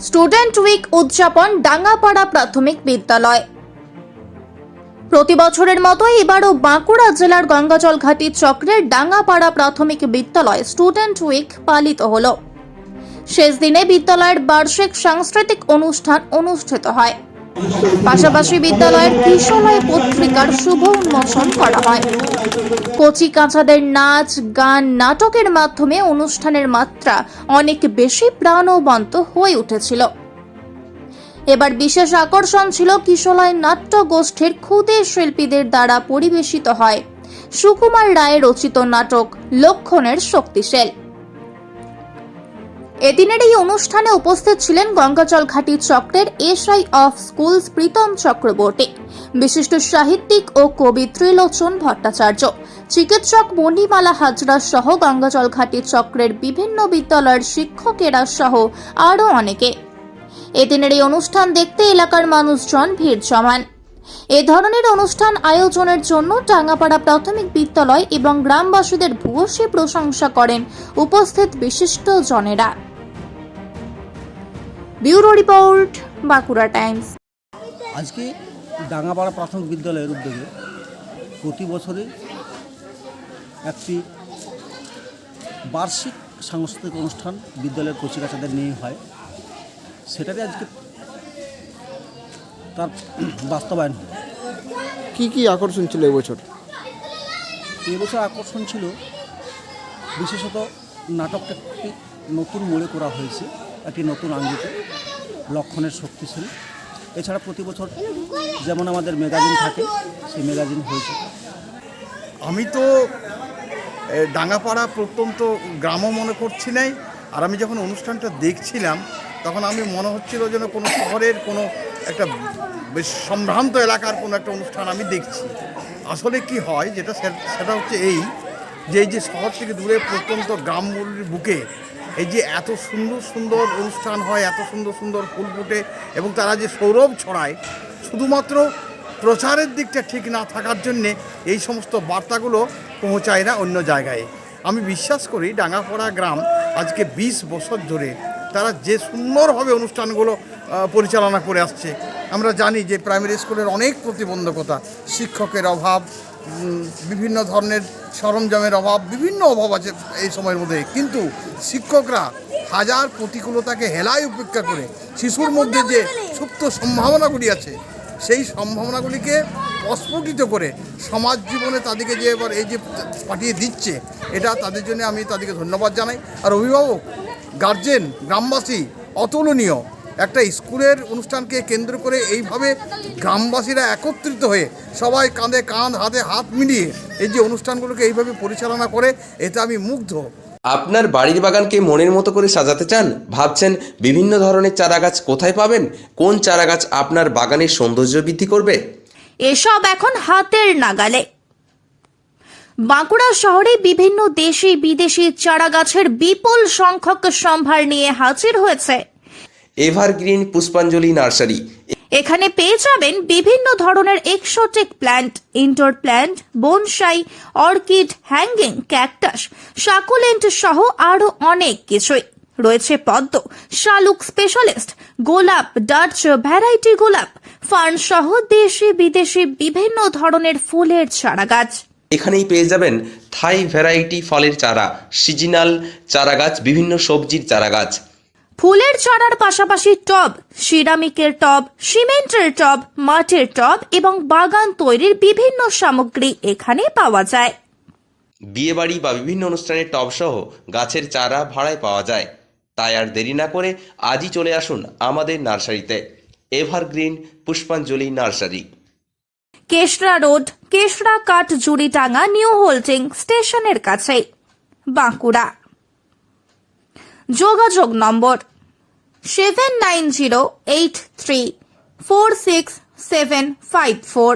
Student week উদযাপন ডাঙ্গাপাড়া প্রাথমিক বিদ্যালয়। প্রতি বছরের মতো এবারও বাঁকুড়া জেলার গঙ্গাজল ঘাটি চক্রের ডাঙ্গাপাড়া প্রাথমিক বিদ্যালয় স্টুডেন্ট উইক পালিত হল। শেষ দিনে বিদ্যালয়ের বার্ষিক সাংস্কৃতিক অনুষ্ঠান অনুষ্ঠিত হয়। পাশাপাশি বিদ্যালয়ের কিশোরয় পত্রিকার শুভ উন্মোচন করা হয়। কচি কাঁচাদের নাচ, গান, নাটকের মাধ্যমে অনুষ্ঠানের মাত্রা অনেক বেশি প্রাণবন্ত হয়ে উঠেছিল। এবার বিশেষ আকর্ষণ ছিল কিশোলয় নাট্য গোষ্ঠীর ক্ষুদে শিল্পীদের দ্বারা পরিবেশিত হয়। সুকুমার রায়ের রচিত নাটক লক্ষণের শক্তিশাল। এদিনের এই অনুষ্ঠানে উপস্থিত ছিলেন গঙ্গাজল ঘাটি চক্রের SI of schools Pritam Chakraborty, বিশিষ্ট সাহিত্যিক ও কবি ত্রিলোচন ভট্টাচার্য, চিকিৎসক মণিমালা হাজরা সহ গঙ্গাজল ঘাটি চক্রের বিভিন্ন বিদ্যালয়ের শিক্ষকেরা সহ আরও অনেকে। এদিনের এই অনুষ্ঠান দেখতে এলাকার মানুষজন ভিড় জমান। এ ধরনের অনুষ্ঠান আয়োজনের জন্য টাঙ্গাপাড়া প্রাথমিক বিদ্যালয় এবং গ্রামবাসীদের ভূয়সী প্রশংসা করেন উপস্থিত বিশিষ্ট জনেরা ব্যুরো রিপোর্ট বাঁকুড়া টাইমস। আজকে ডাঙ্গাপাড়া প্রাথমিক বিদ্যালয়ের উদ্যোগে প্রতি বছরে একটি বার্ষিক সাংস্কৃতিক অনুষ্ঠান বিদ্যালয়ের কচিকাচাদের নিয়ে হয়। সেটাতে আজকে তার বাস্তবায়ন হয় কি কি আকর্ষণ ছিল এবছর এবছর আকর্ষণ ছিল বিশেষত নাটকটা একটি নতুন মোড়ে করা হয়েছে। একটি নতুন আঙ্গিকে লক্ষণের শক্তিশালী এছাড়া প্রতি বছর যেমন আমাদের ম্যাগাজিন থাকে, সেই ম্যাগাজিন হয়েছে। আমি তো ডাঙ্গাপাড়া প্রত্যন্ত গ্রামও মনে করছি নাই। আর আমি যখন অনুষ্ঠানটা দেখছিলাম, তখন আমি মনে হচ্ছিল যেন কোনো শহরের কোনো একটা বেশ সম্ভ্রান্ত এলাকার কোনো একটা অনুষ্ঠান আমি দেখছি। আসলে কি হয়, যেটা সেটা হচ্ছে এই, যে এই যে শহর থেকে দূরে প্রত্যন্ত গ্রামগুলির বুকে এই যে এত সুন্দর সুন্দর অনুষ্ঠান হয়, এত সুন্দর সুন্দর ফুল ফুটে এবং তারা যে সৌরভ ছড়ায়, শুধুমাত্র প্রচারের দিকটা ঠিক না থাকার জন্যে এই সমস্ত বার্তাগুলো পৌঁছায় না অন্য জায়গায়। আমি বিশ্বাস করি ডাঙ্গাপাড়া গ্রাম আজকে ২০ বছর ধরে তারা যে সুন্দরভাবে অনুষ্ঠানগুলো পরিচালনা করে আসছে। আমরা জানি যে প্রাইমারি স্কুলের অনেক প্রতিবন্ধকতা, শিক্ষকের অভাব বিভিন্ন ধরনের সরঞ্জামের অভাব, বিভিন্ন অভাব আছে এই সময়ের মধ্যে। কিন্তু শিক্ষকরা হাজার প্রতিকূলতাকে হেলায় উপেক্ষা করে শিশুর মধ্যে যে সুপ্ত সম্ভাবনাগুলি আছে, সেই সম্ভাবনাগুলিকে প্রস্ফুটিত করে সমাজ জীবনে তাদেরকে যে এবার এই যে পাঠিয়ে দিচ্ছে, এটা তাদের জন্য আমি তাদেরকে ধন্যবাদ জানাই। আর অভিভাবক, গার্জেন, গ্রামবাসী, অতুলনীয় একটা স্কুলের অনুষ্ঠানকে কেন্দ্র করে এইভাবে গ্রামবাসীরা একত্রিত হয়ে সবাই কাঁধে কাঁধ হাতে হাত মিলিয়ে এই যে অনুষ্ঠানগুলোকে এইভাবে পরিচালনা করে এতে আমি মুগ্ধ। আপনার বাড়ির বাগানকে মনের মতো করে সাজাতে চান? ভাবছেন বিভিন্ন ধরনের চারাগাছ কোথায় পাবেন? কোন চারাগাছ আপনার বাগানের সৌন্দর্য বৃদ্ধি করবে? এসব এখন হাতের নাগালে। বাঁকুড়া শহরে বিভিন্ন দেশি বিদেশি চারাগাছের বিপুল সংখ্যক সম্ভার নিয়ে হাজির হয়েছে। এভারগ্রিন পুষ্পাঞ্জলি নার্সারি। এখানে পেয়ে যাবেন বিভিন্ন ধরনের exotic plant indoor plant bonsai orchid hanging cactus succulent সহ আরও অনেক কিছুই। রয়েছে পদ্ম শালুক স্পেশালিস্ট গোলাপ ডাচ ভ্যারাইটি গোলাপ ফার্ন সহ দেশি বিদেশি বিভিন্ন ধরনের ফুলের চারাগাছ। এখানেই পেয়ে যাবেন থাই ভ্যারাইটি ফলের চারা সিজনাল চারাগাছ বিভিন্ন সবজির চারাগাছ। ফুলের চারার পাশাপাশি টব সিরামিকের টব সিমেন্টের টব মাটির টব এবং বাগান তৈরির বিভিন্ন সামগ্রী এখানে পাওয়া যায়। বিয়েবাড়ি বা বিভিন্ন অনুষ্ঠানের টবসহ গাছের চারা ভাড়ায় পাওয়া যায়। তাই আর দেরি না করে আজই চলে আসুন আমাদের নার্সারিতে। এভারগ্রিন পুষ্পাঞ্জলি নার্সারি। কেশরা রোড কেশরা কাঠ জুড়িটাঙ্গা নিউ হোল্ডিং স্টেশনের কাছে। বাঁকুড়া। যোগাযোগ number seven nine zero eight three four six seven five four